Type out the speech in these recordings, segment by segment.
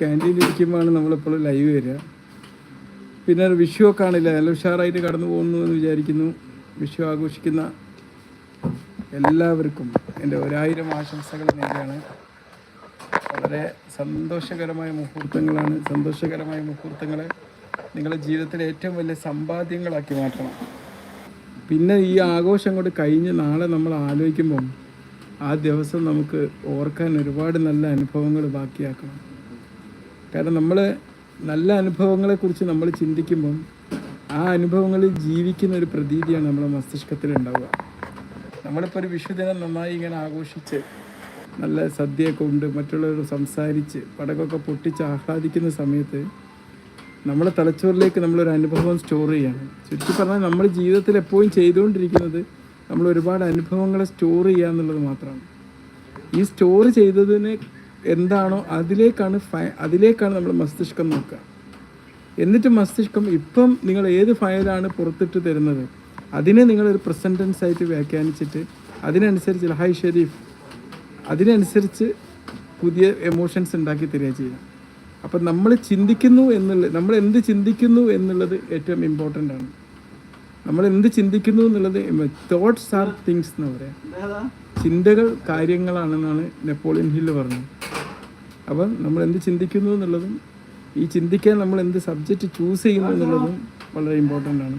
ക്യാന്റീനിൽ ഇരിക്കുമ്പോഴാണ് നമ്മളിപ്പോൾ ലൈവ് വരിക. പിന്നെ വിഷു ആണില്ല നല്ല ഉഷാറായിട്ട് കടന്നു പോകുന്നു എന്ന് വിചാരിക്കുന്നു. വിഷു ആഘോഷിക്കുന്ന എല്ലാവർക്കും എന്റെ ഒരായിരം ആശംസകൾ നേരെയാണ് വളരെ സന്തോഷകരമായ മുഹൂർത്തങ്ങളാണ്. സന്തോഷകരമായ മുഹൂർത്തങ്ങളെ നിങ്ങളുടെ ജീവിതത്തിലെ ഏറ്റവും വലിയ സമ്പാദ്യങ്ങളാക്കി മാറ്റണം. പിന്നെ ഈ ആഘോഷം കൊണ്ട് കഴിഞ്ഞ് നാളെ നമ്മൾ ആലോചിക്കുമ്പം ആ ദിവസം നമുക്ക് ഓർക്കാൻ ഒരുപാട് നല്ല അനുഭവങ്ങൾ ബാക്കിയാക്കണം. കാരണം നമ്മൾ നല്ല അനുഭവങ്ങളെക്കുറിച്ച് നമ്മൾ ചിന്തിക്കുമ്പം ആ അനുഭവങ്ങളിൽ ജീവിക്കുന്ന ഒരു പ്രതീതിയാണ് നമ്മുടെ മസ്തിഷ്കത്തിൽ ഉണ്ടാവുക. നമ്മളിപ്പോൾ ഒരു വിഷുദിനം നന്നായി ഇങ്ങനെ ആഘോഷിച്ച് നല്ല സദ്യയൊക്കെ ഉണ്ട് മറ്റുള്ളവരോട് സംസാരിച്ച് പടകൊക്കെ പൊട്ടിച്ച് ആഹ്ലാദിക്കുന്ന സമയത്ത് നമ്മളെ തലച്ചോറിലേക്ക് നമ്മളൊരു അനുഭവം സ്റ്റോർ ചെയ്യാണ്. ചുരുക്കി പറഞ്ഞാൽ നമ്മൾ ജീവിതത്തിൽ എപ്പോഴും ചെയ്തുകൊണ്ടിരിക്കുന്നത് നമ്മൾ ഒരുപാട് അനുഭവങ്ങളെ സ്റ്റോർ ചെയ്യുക എന്നുള്ളത് മാത്രമാണ്. ഈ സ്റ്റോർ ചെയ്തതിന് എന്താണോ അതിലേക്കാണ് ഫയ അതിലേക്കാണ് നമ്മൾ മസ്തിഷ്കം നോക്കുക. എന്നിട്ട് മസ്തിഷ്കം ഇപ്പം നിങ്ങൾ ഏത് ഫയലാണ് പുറത്തിട്ട് തരുന്നത്? അതിനെ നിങ്ങളൊരു പ്രസന്റൻസ് ആയിട്ട് വ്യാഖ്യാനിച്ചിട്ട് അതിനനുസരിച്ച് ഹായ് ഷെരീഫ് അതിനനുസരിച്ച് പുതിയ എമോഷൻസ് ഉണ്ടാക്കി തരിക ചെയ്യുക. അപ്പം നമ്മൾ ചിന്തിക്കുന്നു എന്നുള്ള നമ്മൾ എന്ത് ചിന്തിക്കുന്നു എന്നുള്ളത് ഏറ്റവും ഇമ്പോർട്ടന്റ് ആണ്. നമ്മൾ എന്ത് ചിന്തിക്കുന്നു എന്നുള്ളത് തോട്ട്സ് ആർ തിങ്സ് എന്ന് പറയാം. ചിന്തകൾ കാര്യങ്ങളാണെന്നാണ് നെപ്പോളിയൻ ഹില്ല് പറഞ്ഞത്. അപ്പം നമ്മൾ എന്ത് ചിന്തിക്കുന്നു എന്നുള്ളതും ഈ ചിന്തിക്കാൻ നമ്മൾ എന്ത് സബ്ജക്റ്റ് ചൂസ് ചെയ്യുന്നു എന്നുള്ളതും വളരെ ഇമ്പോർട്ടന്റ് ആണ്.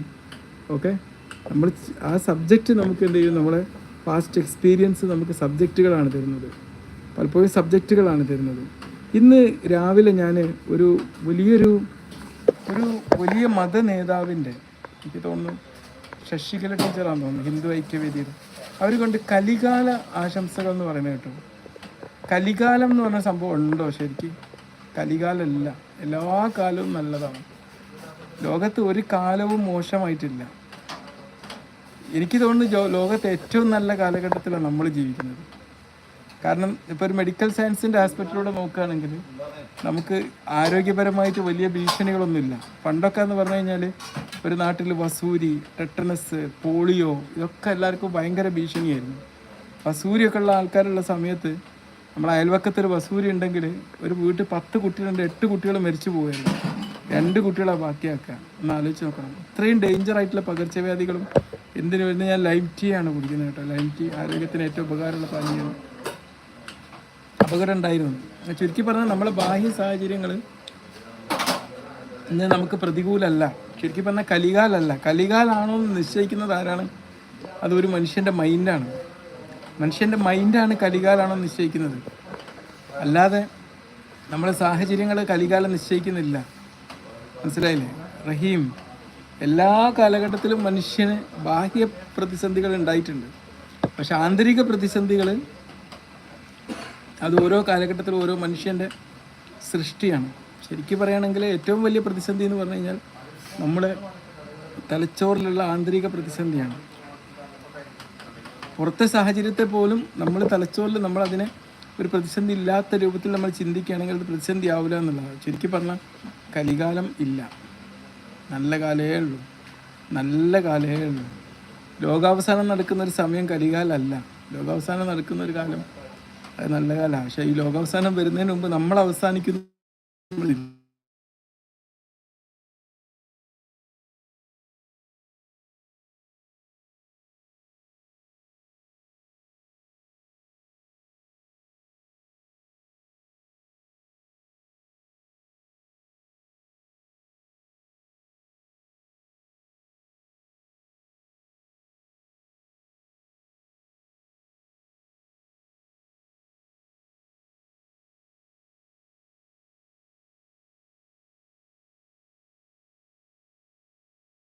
ഓക്കെ നമ്മൾ ആ സബ്ജക്റ്റ് നമുക്ക് എന്ത് ചെയ്യും? നമ്മളെ പാസ്റ്റ് എക്സ്പീരിയൻസ് നമുക്ക് സബ്ജക്റ്റുകളാണ് തരുന്നത്. പലപ്പോഴും സബ്ജക്റ്റുകളാണ് തരുന്നത്. ഇന്ന് രാവിലെ ഞാൻ ഒരു വലിയൊരു ഒരു വലിയ മത നേതാവിന്റെ എനിക്ക് തോന്നുന്നു ശശികല ടീച്ചറാണെന്ന് തോന്നുന്നു ഹിന്ദു ഐക്യവേദിയിൽ അവർ കൊണ്ട് കലികാല ആശംസകൾ എന്ന് പറയുന്നത് കേട്ടോ. കലികാലം എന്ന് പറഞ്ഞ സംഭവം ഉണ്ടോ ശരിക്കും? കലികാലമല്ല. എല്ലാ കാലവും നല്ലതാണ്. ലോകത്ത് ഒരു കാലവും മോശമായിട്ടില്ല. എനിക്ക് തോന്നുന്നു ലോകത്തെ ഏറ്റവും നല്ല കാലഘട്ടത്തിലാണ് നമ്മൾ ജീവിക്കുന്നത്. കാരണം ഇപ്പോൾ ഒരു മെഡിക്കൽ സയൻസിന്റെ ആസ്പെക്റ്റിലൂടെ നോക്കുകയാണെങ്കിൽ നമുക്ക് ആരോഗ്യപരമായിട്ട് വലിയ ഭീഷണികളൊന്നുമില്ല. പണ്ടൊക്കെ എന്ന് പറഞ്ഞു കഴിഞ്ഞാൽ ഒരു നാട്ടിൽ വസൂരി ടെട്ടനസ് പോളിയോ ഇതൊക്കെ എല്ലാവർക്കും ഭയങ്കര ഭീഷണിയായിരുന്നു. വസൂരിയൊക്കെ ഉള്ള ആൾക്കാരുള്ള സമയത്ത് നമ്മൾ അയൽവക്കത്തൊരു വസൂരി ഉണ്ടെങ്കിൽ ഒരു വീട്ടിൽ പത്ത് കുട്ടികളുണ്ട് എട്ട് കുട്ടികൾ മരിച്ചു പോകുമായിരുന്നു രണ്ട് കുട്ടികളെ ബാക്കിയാക്കുക. ഒന്ന് ആലോചിച്ച് നോക്കണം. ഇത്രയും ഡേഞ്ചർ ആയിട്ടുള്ള പകർച്ചവ്യാധികളും എന്തിനു വേണ്ടി ഞാൻ ലൈം ടീ ആണ് കുടിക്കുന്നത് കേട്ടോ. ലൈം ടീ ആരോഗ്യത്തിന് ഏറ്റവും ഉപകാരമുള്ള പാനീയമാണ്. അപകടം ഉണ്ടായിരുന്നു ചുരുക്കി പറഞ്ഞാൽ നമ്മളെ ബാഹ്യ സാഹചര്യങ്ങൾ ഇന്ന് നമുക്ക് പ്രതികൂലല്ല ചുരുക്കി പറഞ്ഞാൽ കലികാലല്ല കലികാലാണോ എന്ന് നിശ്ചയിക്കുന്നത് ആരാണ്? അത് ഒരു മനുഷ്യന്റെ മൈൻഡാണ് മനുഷ്യന്റെ മൈൻഡാണ് കലികാലാണോ നിശ്ചയിക്കുന്നത്. അല്ലാതെ നമ്മുടെ സാഹചര്യങ്ങൾ കലികാലം നിശ്ചയിക്കുന്നില്ല. മനസ്സിലായില്ലേ? റഹീം എല്ലാ കാലഘട്ടത്തിലും മനുഷ്യന് ബാഹ്യ പ്രതിസന്ധികൾ ഉണ്ടായിട്ടുണ്ട്. പക്ഷെ ആന്തരിക പ്രതിസന്ധികൾ അത് ഓരോ കാലഘട്ടത്തിലും ഓരോ മനുഷ്യന്റെ സൃഷ്ടിയാണ്. ശരിക്കും പറയുകയാണെങ്കിൽ ഏറ്റവും വലിയ പ്രതിസന്ധി എന്ന് പറഞ്ഞു കഴിഞ്ഞാൽ നമ്മുടെ തലച്ചോറിലുള്ള ആന്തരിക പ്രതിസന്ധിയാണ്. പുറത്തെ സാഹചര്യത്തെ പോലും നമ്മൾ തലച്ചോറിൽ നമ്മൾ അതിനെ ഒരു പ്രതിസന്ധി ഇല്ലാത്ത രൂപത്തിൽ നമ്മൾ ചിന്തിക്കുകയാണെങ്കിൽ അത് പ്രതിസന്ധി ആവില്ല എന്നുള്ളതാണ്. ചുരുക്കി പറഞ്ഞാൽ കലികാലം ഇല്ല. നല്ല കാലേ ഉള്ളൂ. നല്ല കാലേ ഉള്ളൂ. ലോകാവസാനം നടക്കുന്ന ഒരു സമയം കലികാലല്ല. ലോകാവസാനം നടക്കുന്ന ഒരു കാലം അത് നല്ല കാലമാണ് പക്ഷേ ഈ ലോകാവസാനം വരുന്നതിന് മുമ്പ് നമ്മൾ അവസാനിക്കുന്നു.